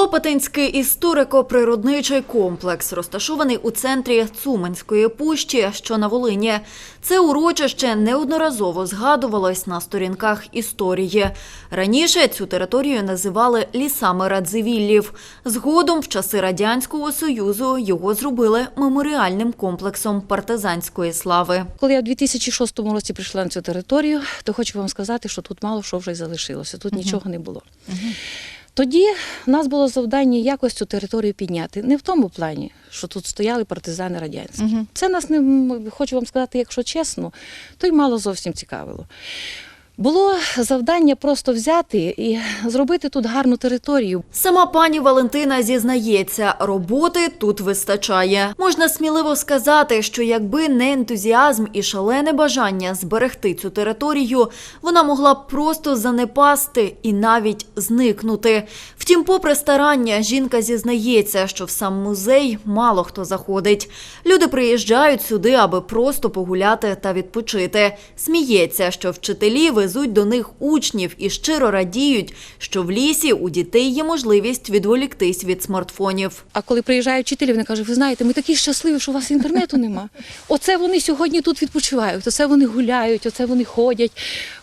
Лопатинський історико-природничий комплекс розташований у центрі Цуманської пущі, що на Волині. Це урочище неодноразово згадувалось на сторінках історії. Раніше цю територію називали лісами Радзивіллів. Згодом, в часи Радянського Союзу, його зробили меморіальним комплексом партизанської слави. Коли я в 2006 році прийшла на цю територію, то хочу вам сказати, що тут мало що вже й залишилося, тут нічого не було. Тоді в нас було завдання якось цю територію підняти. Не в тому плані, що тут стояли партизани радянські. Це нас не хочу вам сказати, якщо чесно, то й мало зовсім цікавило. Було завдання просто взяти і зробити тут гарну територію. Сама пані Валентина зізнається, роботи тут вистачає. Можна сміливо сказати, що якби не ентузіазм і шалене бажання зберегти цю територію, вона могла б просто занепасти і навіть зникнути. Втім, попри старання, жінка зізнається, що в сам музей мало хто заходить. Люди приїжджають сюди, аби просто погуляти та відпочити. Сміється, що вчителі везуть до них учнів і щиро радіють, що в лісі у дітей є можливість відволіктись від смартфонів. А коли приїжджають вчителі, вони кажуть, ви знаєте, ми такі щасливі, що у вас інтернету нема. Оце вони сьогодні тут відпочивають, оце вони гуляють, оце вони ходять,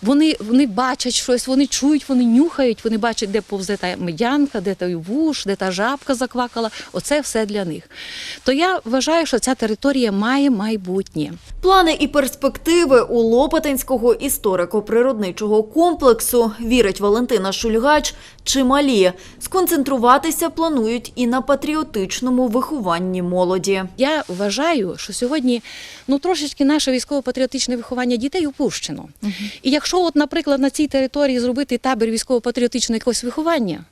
вони, вони бачать щось, вони чують, вони нюхають, вони бачать, де повзе та медянка, де той вуш, де та жабка заквакала. Оце все для них. То я вважаю, що ця територія має майбутнє. Плани і перспективи у Лопатинського історико-природничого комплексу, вірить Валентина Шульгач, чималі. Сконцентруватися планують і на патріотичному вихованні молоді. Я вважаю, що сьогодні ну трошечки наше військово-патріотичне виховання дітей упущено. І якщо, от, наприклад, на цій території зробити табір військово-патріотичного якогось виховання.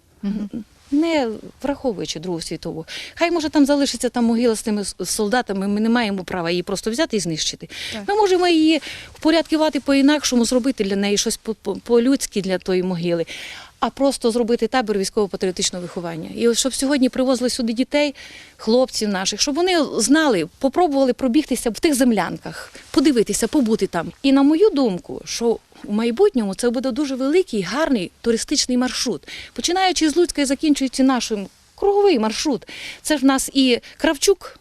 Не враховуючи Другу світову, хай може там залишиться там могила з тими солдатами. Ми не маємо права її просто взяти і знищити. Ми можемо її впорядкувати по-інакшому, зробити для неї щось по- по- по-людськи для тої могили, а просто зробити табір військово-патріотичного виховання. І щоб сьогодні привозили сюди дітей, хлопців наших, щоб вони знали, попробували пробігтися в тих землянках, подивитися, побути там. І на мою думку, що у майбутньому це буде дуже великий, гарний туристичний маршрут, починаючи з Луцька і закінчуючи нашим круговий маршрут. Це в нас і Кравчук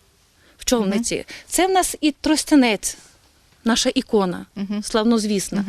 в човниці, це в нас і Тростянець, наша ікона, славнозвісна.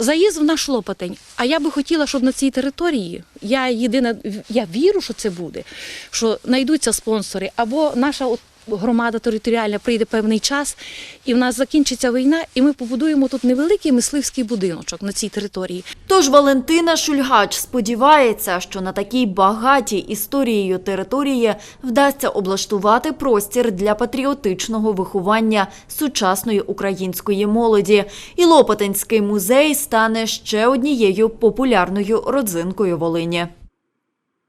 Заїзд в наш Лопатень. А я би хотіла, щоб на цій території я єдина, я вірю, що це буде, що знайдуться спонсори, або наша от громада територіальна прийде певний час, і в нас закінчиться війна, і ми побудуємо тут невеликий мисливський будиночок на цій території. Тож Валентина Шульгач сподівається, що на такій багатій історією території вдасться облаштувати простір для патріотичного виховання сучасної української молоді. І Лопатинський музей стане ще однією популярною родзинкою Волині.